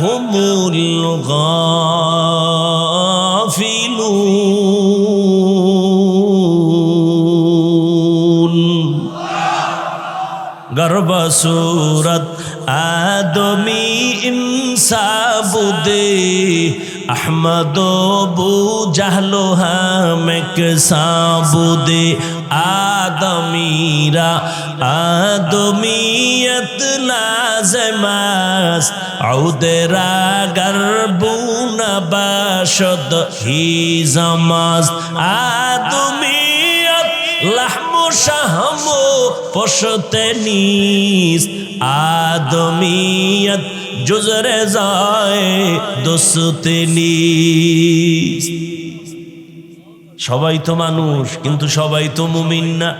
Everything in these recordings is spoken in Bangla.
হুমুল গাফিলুন গর্বসূরত আদমি ইনসাবুদে আহমদ বু জাহলো হামেক সাবুদে আদমিরা, আদমিয়ত নাজমাস, আউদেরা গর্বুন বাসদ হি আদমিয়ত লাহমু শাহমু পশতে নিস। আদমিয়ত জুজরে যায় দোস্তে নিস। সবাই তো মানুষ, কিন্তু সবাই তো মুমিন না।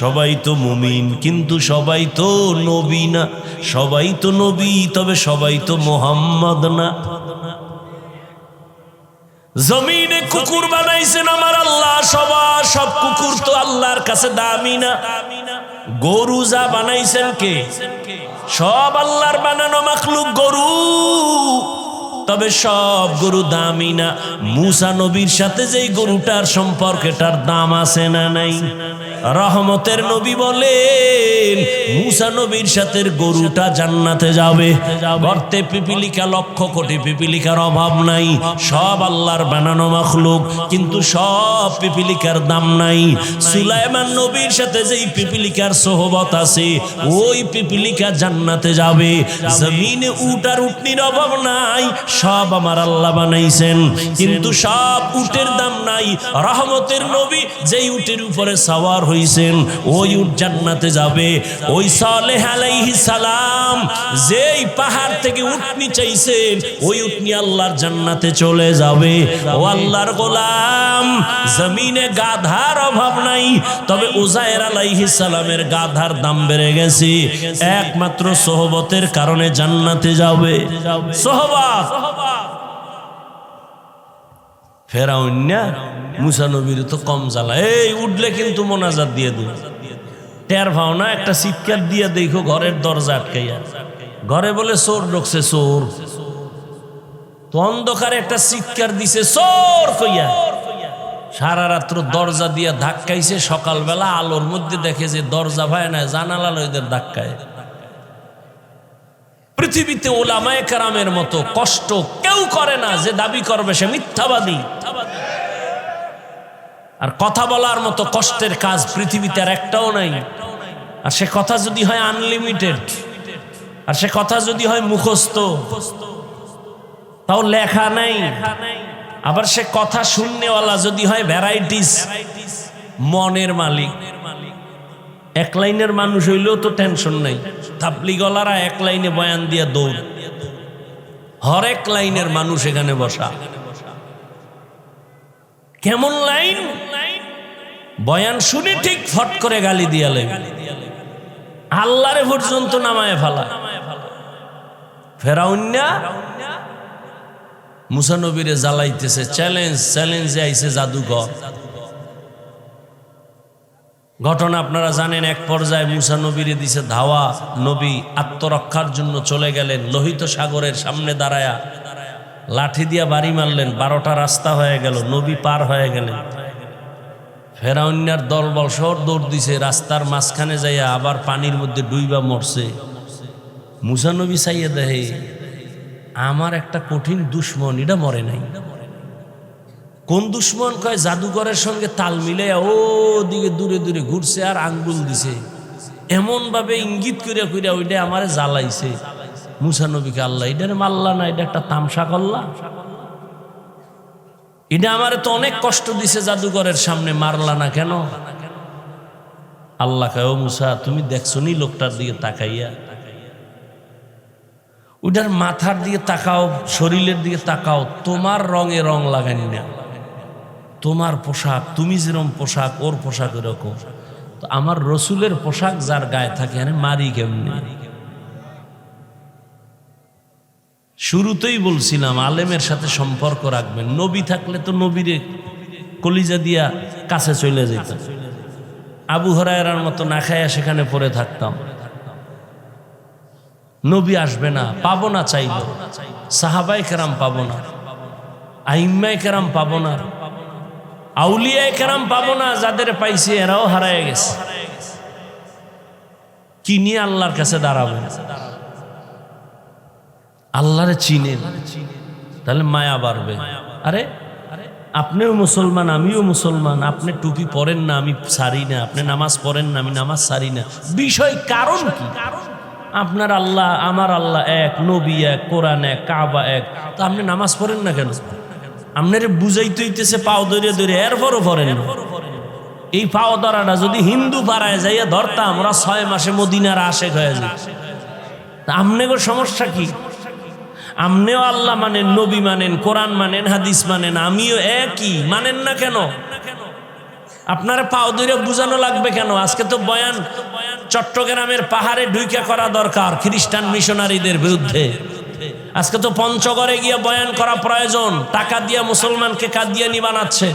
সবাই তো মুমিন, কিন্তু সবাই তো নবী না। সবাই তো নবী, তবে সবাই তো মোহাম্মদ না। জমিনে কুকুর বানাইছেন আমার আল্লাহ, সবার সব কুকুর তো আল্লাহর কাছে দামি না। গরু যা বানাইছেন কে? সব আল্লাহর বানানো মাখলুক গরু। তবে সব গরু দামি না। মুসা নবীর সাথে যেই গরুটার সম্পর্কে তার দাম আছে না নাই? রহমতের নবী বলেন, মুসা নবীর সাথে গরুটা জান্নাতে যাবে। গর্তে পিপিলিকা লক্ষ কোটি পিপিলিকার অভাব নাই, সব আল্লাহর বানানো মাখলুক, কিন্তু সব পিপিলিকার দাম নাই। সুলাইমান নবীর সাথে যেই পিপিলিকার সোহবত আছে, ওই পিপিলিকা জান্নাতে যাবে। জমিনে উটার উটনির অভাব নাই, সব আমার আল্লাহ বানাইছেন, কিন্তু সব উটের দাম নাই। রহমতের নবী যেই উটের উপরে সাওয়ার হইছেন, ওই উট জান্নাতে যাবে। ওই সালেহ আলাইহিস সালাম যেই পাহাড় থেকে উটনি চাইছেন ওই উটনি আল্লাহর জান্নাতে চলে যাবে। ও আল্লাহর গোলাম, জমিনে গাধার অভাব নাই, তবে উজায়ের আলাইহি সালামের গাধার দাম বেড়ে গেছে। একমাত্র সোহবতের কারণে জান্নাতে যাবে। সোহবত! ফেরাউন্যা, মুসা নবীর তো কম জ্বালা। এই, উঠলে কিন্তু মোনাজাত দিয়ে দিন টের ভাও না, একটা চিৎকার দিয়ে দেখো ঘরের দরজা আটকাইয়া। ঘরে বলে, চোর ঢুকছে, চোর। তো অন্ধকারে একটা চিৎকার দিছে, চোর কইয়া। সারা রাত্র দরজা দিয়া ধাক্কাইছে, সকালবেলা আলোর মধ্যে দেখে যে দরজা ভাই না, জানালা লইদের ধাক্কায়। পৃথিবীতে ওলামায় কারামের মতো কষ্ট কেউ করে না, যে দাবি করবে সে মিথ্যাবাদী। আর কথা বলার মতো কষ্টের কাজ পৃথিবীতে আর একটাও নাই। আর সে কথা যদি হয় আনলিমিটেড আর সে কথা যদি হয় মুখস্থ, তাও লেখা নাই। আবার সে কথা শূন্যওয়ালা যদি হয় ভ্যারাইটিস মনের মালিক। এক লাইনের মানুষ হইলেও তো টেনশন নাই। তাবলিগলারা এক লাইনে বয়ান দিয়ে দৌড়। হরেক লাইনের মানুষ এখানে বসা। কেমন লাইন? বয়ান শুনে ঠিক ফট করে গালি দিয়া লাগবে আল্লাহরে পর্যন্ত নামায় ফেলা। ফেরাউন্যা মুসানবীরে জ্বালাইতেছে, চ্যালেঞ্জ, চ্যালেঞ্জে আইছে জাদুঘর। ঘটনা আপনারা জানেন, এক পর্যায়ে মুসা নবীরে দিছে ধাওয়া। নবী আত্মরক্ষার জন্য চলে গেলেন, লোহিত সাগরের সামনে দাঁড়ায়া। লাঠি দিয়া বাড়ি মারলেন, বারোটা রাস্তা হয়ে গেল, নবী পার হয়ে গেলেন। ফেরাউন্যার দলবল শহর দৌড় দিছে, রাস্তার মাঝখানে যাইয়া আবার পানির মধ্যে ডুইবা মরছে। মুসা নবী চাইয়া দেহে আমার একটা কঠিন দুশ্মন, এটা মরে নাই। কোন দুশ্মন কয়, জাদুঘরের সঙ্গে তাল মিলে ও দিকে দূরে দূরে ঘুরছে আর আঙ্গুল দিছে। এমন ভাবে ইঙ্গিত করিয়া করিয়া ওইটা আমারে জ্বালাইছে। মুসা নবীকে আল্লাহ এটার মাল্লা না, এটা একটা তামসা করলা এটা আমারে তো অনেক কষ্ট দিছে জাদুঘরের সামনে, মারলা না কেন? আল্লাহ ও মুসা, তুমি দেখছ নি লোকটার দিকে তাকাইয়া? ওটার মাথার দিকে তাকাও, শরীরের দিকে তাকাও, তোমার রঙে রং লাগানি না। তোমার পোশাক, তুমি যেরকম পোশাক, ওর পোশাক এরকম। আমার রসুলের পোশাক যার গায়ে থাকে আরে মারি কেমনি? শুরুতেই বলছিলাম, আলেমের সাথে সম্পর্ক রাখবেন। নবী থাকলে তো নবীরে কলিজা দিয়া কাছে চলে যেত আবু হরায়রার মতো না খাইয়া সেখানে পড়ে থাকতাম। নবী আসবে না, পাবো না চাইব সাহাবাই কেরাম পাবো না। আইম্মাই কেরাম পাবো না। আউলিয়ায় কেরাম পাবো না, যাদের পাইছি এরাও হারায় গেছে। কি নিয়ে আল্লাহর কাছে দাঁড়াবেন আল্লাহরে চিনেন। তাহলে মায়া বাড়বে। আরে, আপনিও মুসলমান, আমিও মুসলমান। আপনি টুপি পরেন না, আমি সারি না। আপনি নামাজ পড়েন না, আমি নামাজ সারি না। বিষয় কারণ কি? আপনার আল্লাহ, আমার আল্লাহ এক, নবী এক, কোরআন এক, কাবা এক। তো আপনি নামাজ পড়েন না কেন? আপনার বুঝাইতে হইতেছে পাও ধরে ধরে, এরপরও পড়েন এই পাও ধরাটা যদি হিন্দু পাড়ায় যাইয়া ধরতাম, ওরা ছয় মাসে মদিনার আশেক হয়ে যায় আমনেগো সমস্যা কি? আমনেও আল্লাহ মানেন, নবী মানেন, কোরআন মানেন, হাদিস মানেন, আমিও একই, মানেন না কেন? আপনার পাও ধরে বুঝানো লাগবে কেন? আজকে তো বয়ান, চট্টগ্রামের পাহাড়ে ঢুইকা করা দরকার খ্রিস্টান মিশনারিদের বিরুদ্ধে। আজকে তো পঞ্চগড়ে গিয়ে বয়ান করা প্রয়োজন, টাকা দিয়ে মুসলমানকে কাদিয়ানি বানাচ্ছে।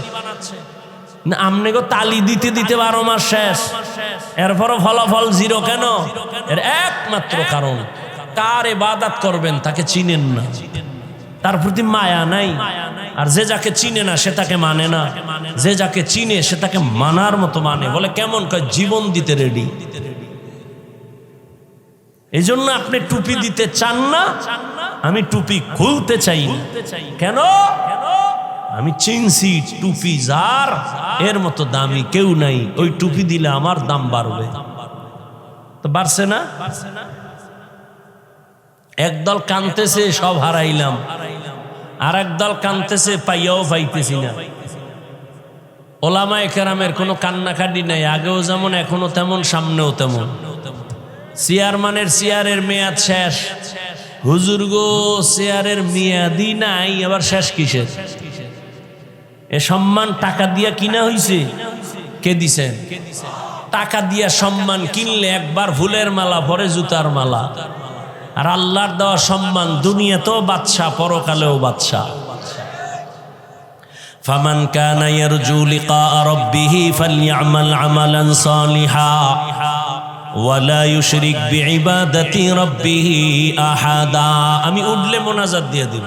না আমনে গো তালি দিতে দিতে বারো মাস শেষ। এরপরও ফলাফল জিরো কেন? এর একমাত্র কারণ। কার এবাদাত করবেন, তাকে চিনেন না। তার প্রতি মায়া নাই। আর যে যাকে চিনে না, সে তাকে মানে না। যে যাকে চিনে, সে তাকে মানার মতো মানে। বলে কেমন? কয়, জীবন দিতে রেডি এই জন্য আপনি টুপি দিতে চান না। আমি টুপি খুলতে চাই কেন? আমি চিনছি টুপি যার, এর মতো দামি কেউ নাই। ওই টুপি দিলে আমার দাম বাড়বে। তো বাড়ছে না? একদল কানতেছে, সব হারাইলাম। আর একদল কানতেছে, পাইয়াও পাইতেছি না। ওলামা একরামের কোনো কান্নাকাটি নাই, আগেও যেমন, এখনও তেমন, সামনেও তেমন। চেয়ারম্যানের চেয়ারের মেয়াদ শেষ। হুজুর গো, চেয়ারের মেয়াদই নাই, আবার শেষ কিসের? এ সম্মান টাকা দিয়া কিনা হইছে? কে দিছেন টাকা দিয়া সম্মান কিনলে একবার ফুলের মালা, পরে জুতার মালা। আর আল্লাহর দেওয়া সম্মান দুনিয়াতেও বাদশা পরকালেও বাদশা فمن كان يرجو لقاء ربه فليعمل عملا صالحا ولا يشرك بعبادة ربه أحدا আমি উঠলে মোনাজাত দিয়ে দিব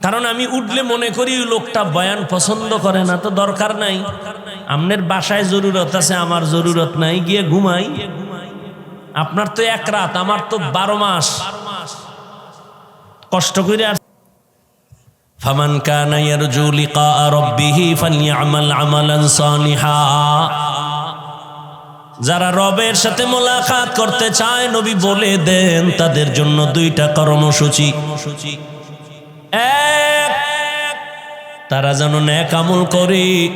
কারণ আমি উঠলে মনে করি ওই লোকটা বয়ান পছন্দ করে না তো দরকার নাই আমনের বাসায় জরুরত আছে আমার জরুরত নাই গিয়ে ঘুমাই আপনার তো এক রাত আমার তো বারো মাস। কষ্ট করে আর ফামান কানা ইয়ারজু লিকা রাব্বিহি ফালইআমাল আমালান সালিহা। যারা রবের সাথে মোলাকাত করতে চায় নবী বলে দেন তাদের জন্য দুইটা কর্মসূচি। এক তারা যেন ন্যাক আমল করে।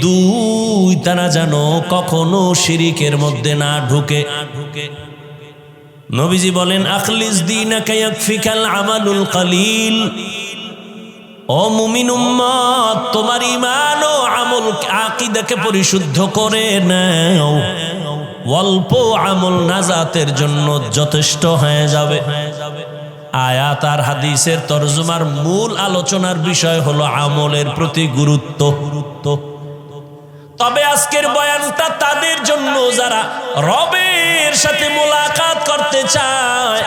দুই, তারা যেন কখনো শিরিকের মধ্যে না ঢুকে। নবীজি বলেন, আখলিস দিন আমালুল কালিল। ও মুমিন উম্মত তোমার ইমান ও আমল আকিদাকে পরিশুদ্ধ করে নাও। অল্প আমল নাজাতের জন্য যথেষ্ট হয়ে যাবে। আয়াত আর হাদিসের তরজমার মূল আলোচনার বিষয় হলো আমলের প্রতি গুরুত্ব। গুরুত্ব তবে আজকের বয়ানটা তাদের জন্য যারা রবের সাথে মোলাকাত করতে চায়,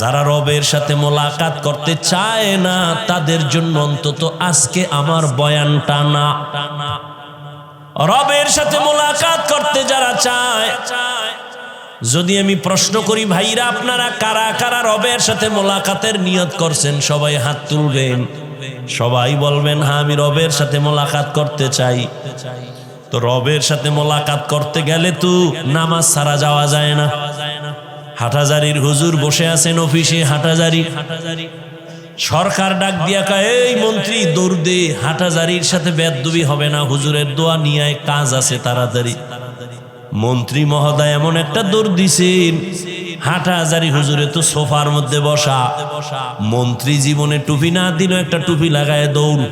যারা রবের সাথে মোলাকাত করতে চায় না, তাদের জন্য অন্তত আজকে আমার বয়ানটা না। রবের সাথে মোলাকাত করতে যারা চায় যদি আমি প্রশ্ন করি, ভাইরা, আপনারা কারা কারা রবের সাথে মোলাকাতের নিয়ত করছেন? সবাই হাত তুলবেন। সবাই বলবেন হ্যাঁ আমি রবের সাথে মোলাকাত করতে চাই। তো রবের সাথে মোলাকাত করতে গেলে তো নামাজ সারা যাওয়া যায় না। হাটাজারির হুজুর বসে আছেন অফিসে, হাটাজারি। হাটাজারি সরকার ডাক দিয়া কয়, এই মন্ত্রী, দৌড় দে, হাটাজারির সাথে বেদবি হবে না। হুজুরের দোয়া নিয়ে কাজ আছে তাড়াতাড়ি। মন্ত্রী মহোদয় এমন একটা দৌড় দিছেন, হাটাহাজারি হুজুরে তো সোফার মধ্যে বসা। মন্ত্রী জীবনে টুপি না দিল একটা টুপি লাগায় দৌড়।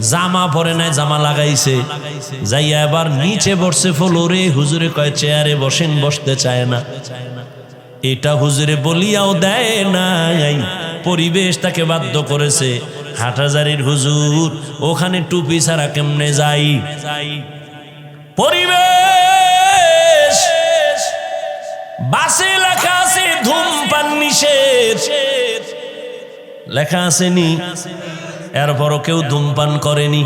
জামা পরে নাই, জামা লাগাইছে। যাইয়া এবার নিচে বসছে ফলোরে, হুজুরে কয়, চেয়ারে বসেন, বসতে চায় না। এটা হুজুরে বলিয়াও দেয় নাই। পরিবেশ তাকে বাধ্য করেছে। হাটাজারির হুজুর, ওখানে টুপি ছাড়া কেমনে যাই? পরিবেশ! বাসে লেখা আছে ধূমপান নিষেধ। লেখা আছে নি এরপরও কেউ ধূমপান করেনি।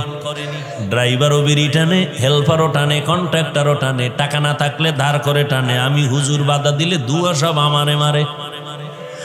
ড্রাইভারও বিড়ি টানে, হেল্পারও টানে, কন্ট্রাক্টারও টানে, টাকা না থাকলে ধার করে টানে। আমি হুজুর বাধা দিলে দুয়া সব আমারে মারে।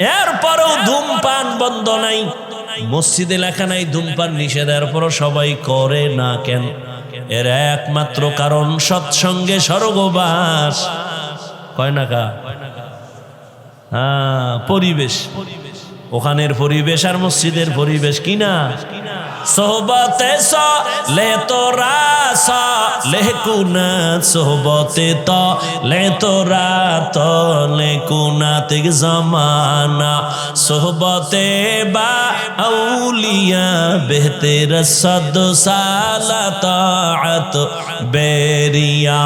এরপরও ধূমপান বন্ধ নাই। মসজিদে লেখা নাই, ধূমপান নিষেধ, এরপরও সবাই করে না কেন? এর একমাত্র কারণ সৎসঙ্গে স্বর্গবাস। কয় না কা হ্যাঁ পরিবেশ। ওখানের পরিবেশ আর মসজিদের পরিবেশ কিনা সোহবতে স, লে তোরা স লেকুনা সোহবতে ত, লে তোরা ত লেকুনা তিক জমানা। সোহবতে বা আউলিয়া বেহতের সদ সালাত বেরিয়া।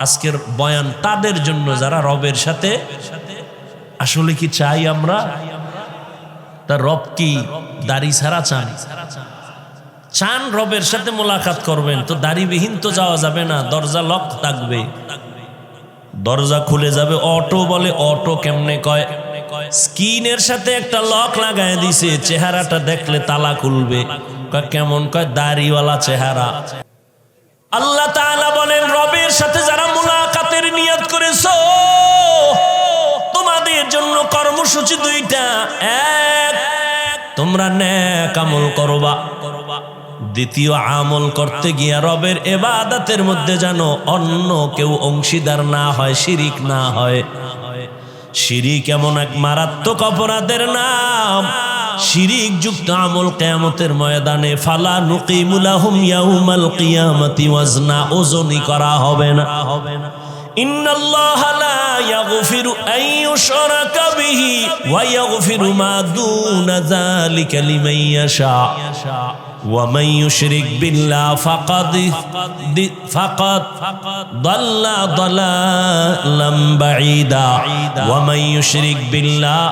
আজকের বয়ান তাদের জন্য, যারা রবের সাথে। আসলে কি চাই আমরা? তার রব কি? দাড়ি ছাড়া চান। চান রবের সাথে মোলাকাত করবেন, তো দাড়িবিহীন তো যাওয়া যাবে না, দরজা লক থাকবে। দরজা খুলে যাবে, অটো বলে, অটো কেমনে কয়? স্কিনের সাথে একটা লক লাগায় দিছে, চেহারাটা দেখলে তালা খুলবে। কেমন? কয়, দাড়িওয়ালা চেহারা। আল্লাহ তাআলা বলেন, রবের সাথে যারা মুলাকাতের নিয়ত করেছ, তোমাদের জন্য কর্মসূচি দুইটা। এক তোমরা ন্যাক আমল করবা। দ্বিতীয় আমল করতে গিয়া রবের এবাদাতের মধ্যে যেন অন্য কেউ অংশীদার না হয়, শিরিক না হয়। শিরিক এমন এক মারাত্মক অপরাধের নাম। শিরিক যুক্ত আমল কেয়ামতের ময়দানে, ফালা নুকিমুলাহুম ইয়াউমাল কিয়ামতি, ওয়াজনা ওজনই করা হবে না হবে না। إن الله لا يغفر أن يشرك به ويغفر ما دون ذلك لمن يشاء ومن يشرك بالله فقد فقد ضل ضلالا بعيدا ومن يشرك بالله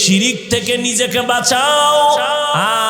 শিরিক থেকে নিজেকে বাঁচাও। আর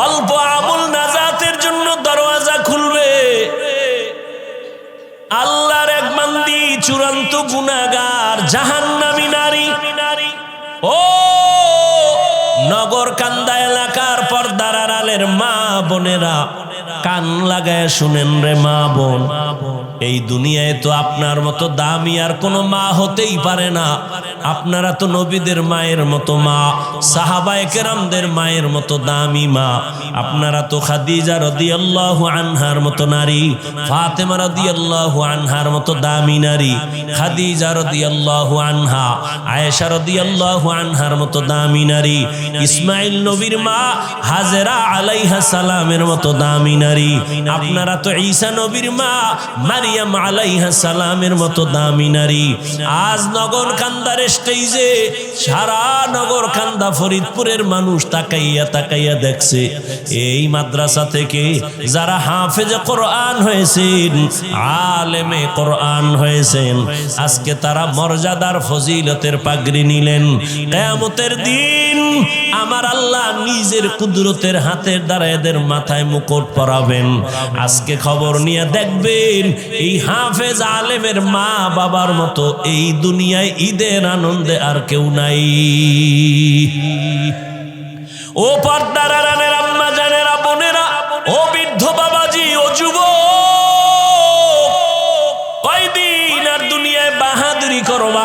অল্প আমল নাজাতের জন্য দরওয়াজা খুলবে। আল্লাহর এক বান্দি, চূড়ান্ত গুনাগার জাহান্নামী নারী। ও নগর কান্দা এলাকার পর্দার আড়ালের মা বোনেরা কান লাগায় শুনেন রে মা বোন। এই দুনিয়ায় তো আপনার মতো দামি আর কোনো মা হতেই পারে না। আপনারা তো নবীদের মায়ের মতো মা, সাহাবায়ে কেরামদের মায়ের মতো দামি মা। আপনারা তো খাদিজা রদি আল্লাহ আনহার মতো নারী, ফাতেমা রদি আল্লাহ আনহার মতো দামি নারী, খাদিজা রদি আল্লাহ আনহা, আয়েশা রদি আল্লাহ আনহার মতো দামি নারী, ইসমাইল নবীর মা হাজেরা আলাইহা সালামের মতো দামি নারী। আপনারা তো ঈসা নবীর মা, মারিয়াম আলাইহা সালামের মতো দামি নারী। আজ নগর কান্দার স্টেজে সারা নগর কান্দা ফরিদপুরের মানুষ তাকাইয়া তাকাইয়া দেখছে। এই মাদ্রাসা থেকে যারা হাফেজে কোরআন হয়েছেন, আলেমে কোরআন হয়েছেন, আজকে তারা মর্যাদার ফজিলতের পাগড়ি নিলেন। কেয়ামতের দিন আমার আল্লাহ নিজের কুদরতের হাতের দ্বারা এদের মাথায় মুকুট পরাবেন। আজকে খবর নিয়ে দেখবেন, এই হাফেজ আলেমের মা বাবার মতো এই দুনিয়ায় ঈদের আনন্দে আর কেউ নাই। ও পর্দার আড়ালের আম্মা জানেরা বোনেরা, ও বৃদ্ধ বাবাজি, ও যুব কয়দিন আর দুনিয়ায় বাহাদুরি করবা?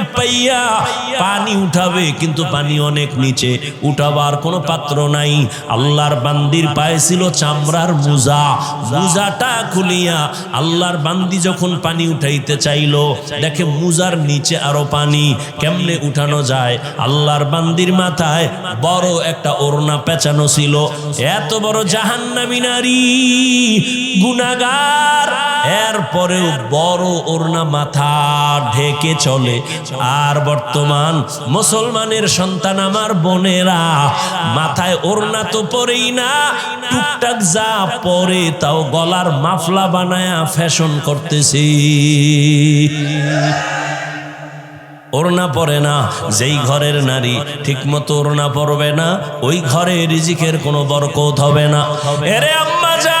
কূপ পাইয়া পানি উঠাবে, কিন্তু পানি অনেক নিচে। উঠাবার কোনো পাত্র নাই। আল্লাহর বান্দির পায়ে ছিল চামড়ার খুলিয়া আল্লাহর বান্দি যখন পানি উঠাইতে চাইলো, দেখে নিচে আরও পানি। কেমনে উঠানো যায়? আল্লাহর বান্দির মাথায় বড় একটা ওড়না পেঁচানো ছিল। এত বড় জাহান্নামী নারী এরপরেও বড় ওড়না মাথা ঢেকে চলে। আর বর্তমান মুসলমানের সন্তান আমার বোনেরা, মাথায় ওড়না তো পরেই না, টুকটাক যা পরে তাও গলার মাফলা বানায়া ফ্যাশন করতেছি। ওড়না পরে না, যেই ঘরের নারী ঠিকমতো ওড়না পরবে না, ওই ঘরে রিজিকের কোনো বরকত হবে না। এরে আম্মা জান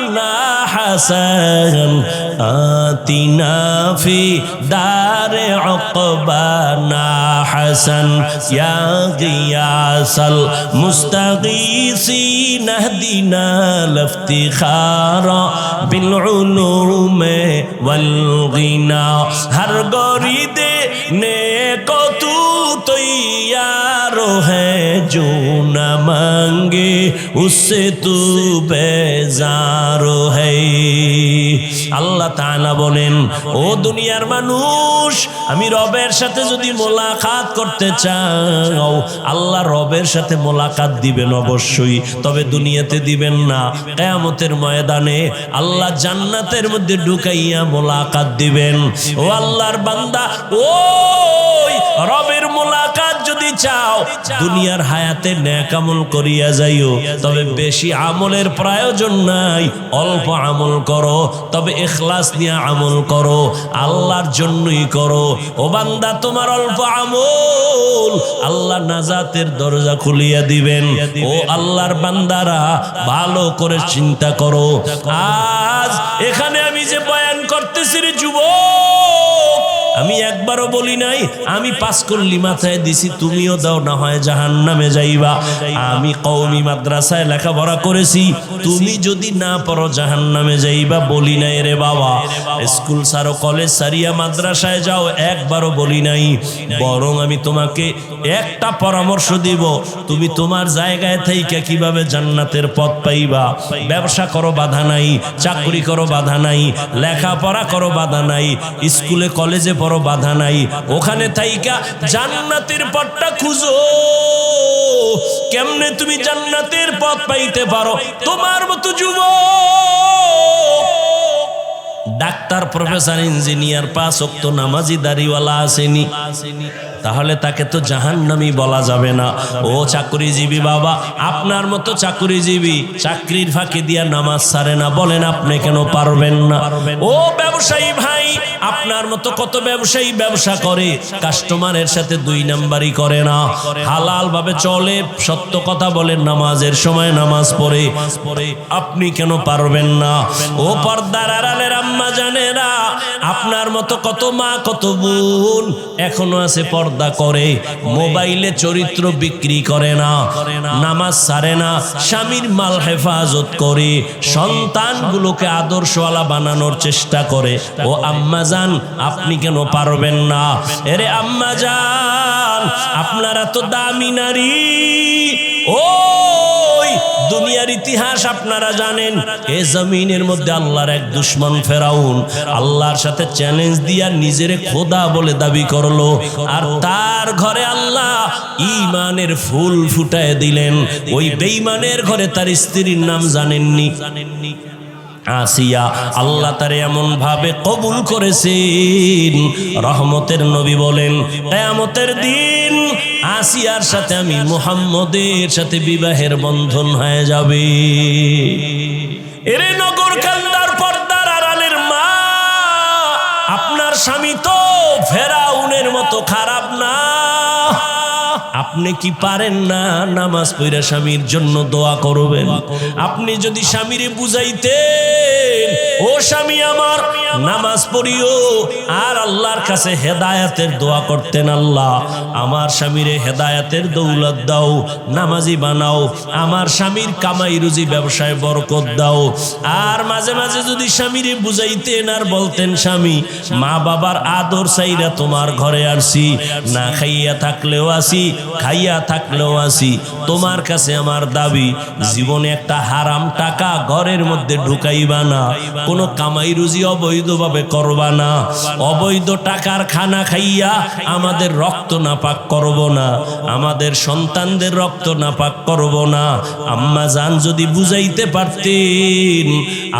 مولانا حسن. آتنا في دار عقبانا حسن. يا غياث المستغيثين اهدنا الافتخار بالعلوم والغنى. هر غريب نيكو تو تیار है जो न मांगे उससे तू बेजारो है আল্লাহ তাআলা বলেন, ও দুনিয়ার মানুষ, আমি রবের সাথে যদি মোলাকাত করতে চাও, আল্লাহ রবের সাথে মোলাকাত দিবেন অবশ্যই, তবে দুনিয়াতে দিবেন না। কেয়ামতের ময়দানে আল্লাহ জান্নাতের মধ্যে ঢুকাইয়া মোলাকাত দিবেন। ও আল্লাহর বান্দা, ওই রবের মোলাকাত যদি চাও, দুনিয়ার হায়াতে ন্যাক আমল করিয়া যাইও। তবে বেশি আমলের প্রয়োজন নাই, অল্প আমল করো। তবে এখলাস নিয়ে আমল করো, আল্লাহর জন্যই করো। ও বান্দা, তোমার অল্প আমল আল্লাহ নাজাতের দরজা খুলিয়া দিবেন। ও আল্লাহর বান্দারা ভালো করে চিন্তা করো। আজ এখানে আমি যে বয়ান করতেছি যুবক আমি একবারও বলি নাই, আমি পাস করলি, মাথায় দিছি, তুমিও দাও, না হয় জাহান নামে যাইবা। আমি কওমি মাদ্রাসায় লেখাপড়া করেছি, তুমি যদি না পড়ো জাহান নামে যাইবা, বলি নাই রে বাবা। স্কুল সারো কলেজ সারিয়া মাদ্রাসায় যাও, একবারও বলি নাই। বরং আমি তোমাকে একটা পরামর্শ দিব, তুমি তোমার জায়গায় থেকে কীভাবে জান্নাতের পথ পাইবা। ব্যবসা করো, বাধা নাই, চাকরি করো, বাধা নাই, লেখাপড়া করো, বাধা নাই, স্কুলে, কলেজে পড়ো বাধা নাই। ওখানে থাইকা জান্নাতের পথটা খুঁজো। কেমনে তুমি জান্নাতের পথ পাইতে পারো? তোমার মতো যুব ডাক্তার, প্রফেসর, ইঞ্জিনিয়ার, পাঁচ নামাজি, দাড়িওয়ালা আসেনি। তাহলে তাকে তো জাহান্নামি বলা যাবে না। ও চাকরিজীবী বাবা, আপনার মতো চাকরিজীবী চাকরির ফাঁকি দিয়া নামাজ সারে না, বলেন আপনি কেন পারবেন না? ও ব্যবসায়ী ভাই, আপনার মতো কত ব্যবসায়ী ব্যবসা করে, কাস্টমারের সাথে দুই নাম্বারই করে না। হালাল ভাবে চলে, সত্য কথা বলেন, নামাজের সময় নামাজ পড়ে। আপনি কেন পারবেন না? ও পর্দার আড়ালের আম্মা জানেরা, আপনার মতো কত মা, কত বোন এখনও আছে পর্দা করে, মোবাইলে চরিত্র বিক্রি করে না, নামাজ সারে না, স্বামীর মাল হেফাজত করে, সন্তানগুলোকে আদর্শওয়ালা বানানোর চেষ্টা করে। ও আম্মা যান আপনি কেন পারবেন না? এরে আম্মা যান আপনারা তো দামি নারী। ওই দুনিয়ার ইতিহাস আপনারা জানেন। এ জমিনের মধ্যে আল্লাহর এক দুশ্মন ফেরাউন আল্লাহর সাথে চ্যালেঞ্জ দিয়া নিজের খোদা বলে দাবি করল। আর তার ঘরে আল্লাহ ইমানের ফুল ফুটায় দিলেন। ওই বেঈমানের ঘরে তার স্ত্রীর নাম জানেননি জানেননি। আসিয়া আল্লাহ তারে এমন ভাবে কবুল করেছেন। রহমতের নবী বলেন, কেয়ামতের দিন আসিয়ার সাথে আমি মুহাম্মদের সাথে বিবাহের বন্ধন হয়ে যাবে। এরে নগর কান্দার পর্দার আড়ালের মা, আপনার স্বামী তো ফেরাউনের মতো খারাপ না। আপনি কি পারেন না নামাজ পড়া স্বামীর জন্য দোয়া করবেন? আপনি যদি স্বামীরে বুঝাইতেন, ও স্বামী আমার নামাজ পড়িও, আর আল্লাহর কাছে হেদায়াতের দোয়া করতেন আল্লাহ। আমার স্বামীরে হেদায়াতের দৌলত দাও, নামাজি বানাও, আমার স্বামীর কামাই রুজি ব্যবসায় বরকত দাও। আর মাঝে মাঝে যদি স্বামীরে বুঝাইতেন আর বলতেন, স্বামী, মা বাবার আদর চাইরা তোমার ঘরে আসি, না খাইয়া থাকলেও আসি, খাইয়া থাকলেও আসি, তোমার কাছে আমার দাবি, জীবনে একটা হারাম টাকা ঘরের মধ্যে ঢুকাইবা না। কোনো কামাই রুজি অবৈধভাবে করবা না। অবৈধ টাকার খানা খাইয়া আমাদের রক্ত নাপাক করব না। আমাদের সন্তানদের রক্ত নাপাক করব না। আম্মা জান যদি বুঝাইতে পারতেন,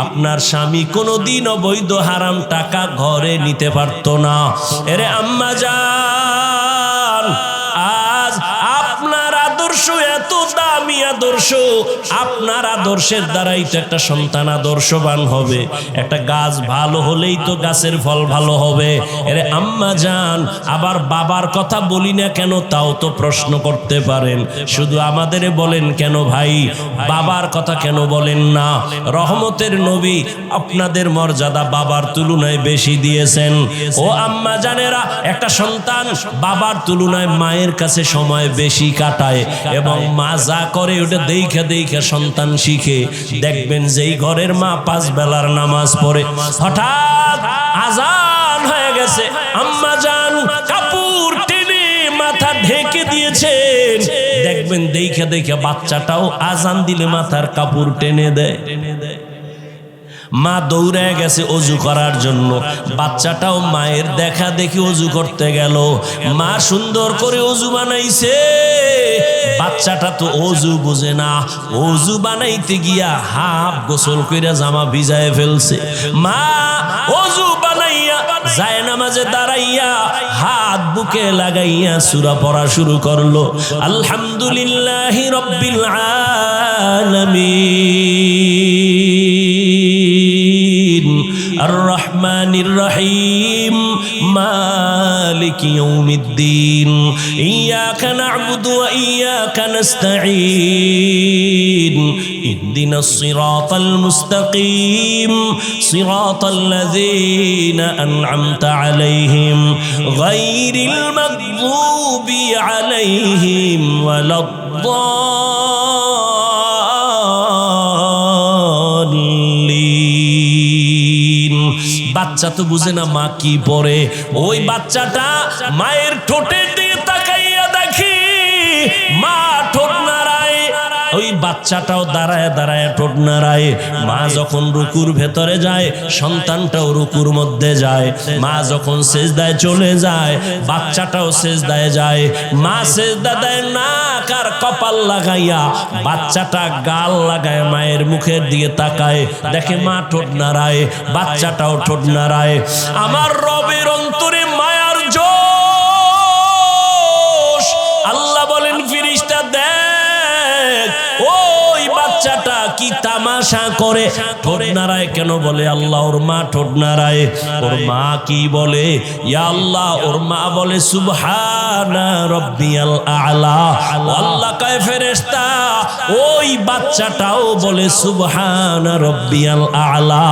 আপনার স্বামী কোনোদিন অবৈধ হারাম টাকা ঘরে নিতে পারতো না। এরে আম্মা জান, আজ আপনার আদর্শ এত দামি আদর্শ, আপনার আদর্শের দ্বারাই তো একটা সন্তান আদর্শবান হবে। একটা গাছ ভালো হলেই তো গাছের ফল ভালো হবে। এরে আম্মা যান আবার বাবার কথা বলি না কেন তাও তো প্রশ্ন করতে পারেন। শুধু আমাদের বলেন কেন ভাই? বাবার কথা কেন বলেন না? রহমতের নবী আপনাদের মর্যাদা বাবার তুলনায় বেশি দিয়েছেন। ও আম্মা জানেরা, একটা সন্তান বাবার তুলনায় মায়ের কাছে সময় বেশি কাটায় এবং মা যা করে ওটা দেখে দেখে সন্তান শিখে দেখবেন ঘরের মা পাঁচ বেলার নামাজ পড়ে। হঠাৎ আজান হয়ে গেছে। আম্মা জান টেনে মাথা ঢেকে দেখবেন দেখে দেখে বাচ্চাটাও আজান দিলে মাথার টেনে দেয় টেনে দেয়। মা দৌড়ে গেছে অজু করার জন্য। বাচ্চাটাও মায়ের দেখা দেখি অজু করতে গেল। মা সুন্দর করে অজু বানাইছে। বাচ্চাটা তো অজু বোঝে না। অজু বানাইতে গিয়া হাফ গোসল জামা ভিজায় ফেলছে। মা, অজু বানাইয়া যায় দাঁড়াইয়া হাত বুকে লাগাইয়া সুরা পড়া শুরু করল। আলহামদুলিল্লাহ রব্বিল আলামিন। আর রহমানির রহিম। মালিক ইয়াউমিদ্দিন। إياك نعبد وإياك نستعين اهدنا الصراط المستقيم صراط الذين أنعمت عليهم غير المغضوب عليهم ولا الضالين বাচ্চা তো বুঝে না মা কি পরে ওই বাচ্চাটা মায়ের ঠোঁটের ওই বাচ্চাটাও দাঁড়ায় দাঁড়ায় ঠোঁট নাড়ায়। মা যখন রুকুর ভেতরে যায়, সন্তানটাও রুকুর মধ্যে যায়। মা যখন সেজদায় চলে যায়, বাচ্চাটাও সেজদায় যায়। মা সেজদা দেয় না কার কপাল লাগাইয়া, বাচ্চাটা গাল লাগায় মায়ের মুখের দিকে তাকায়। দেখে মা ঠোঁট নাড়ায়, বাচ্চাটাও ঠোঁট নাড়ায়। আমার রবের কি তামাশা করে? ঠোঁট নাড়ায় কেন বলে? আল্লাহ ওর মা ঠোঁট নাড়ায়। ওর মা কি বলে? ইয়া আল্লাহ, ওর মা বলে, সুবহানা রব্বিয়াল আলা। আল্লাহ কয়, ফেরেশতা, ওই বাচ্চাটাও বলে, সুবহানা রব্বিয়াল আলা।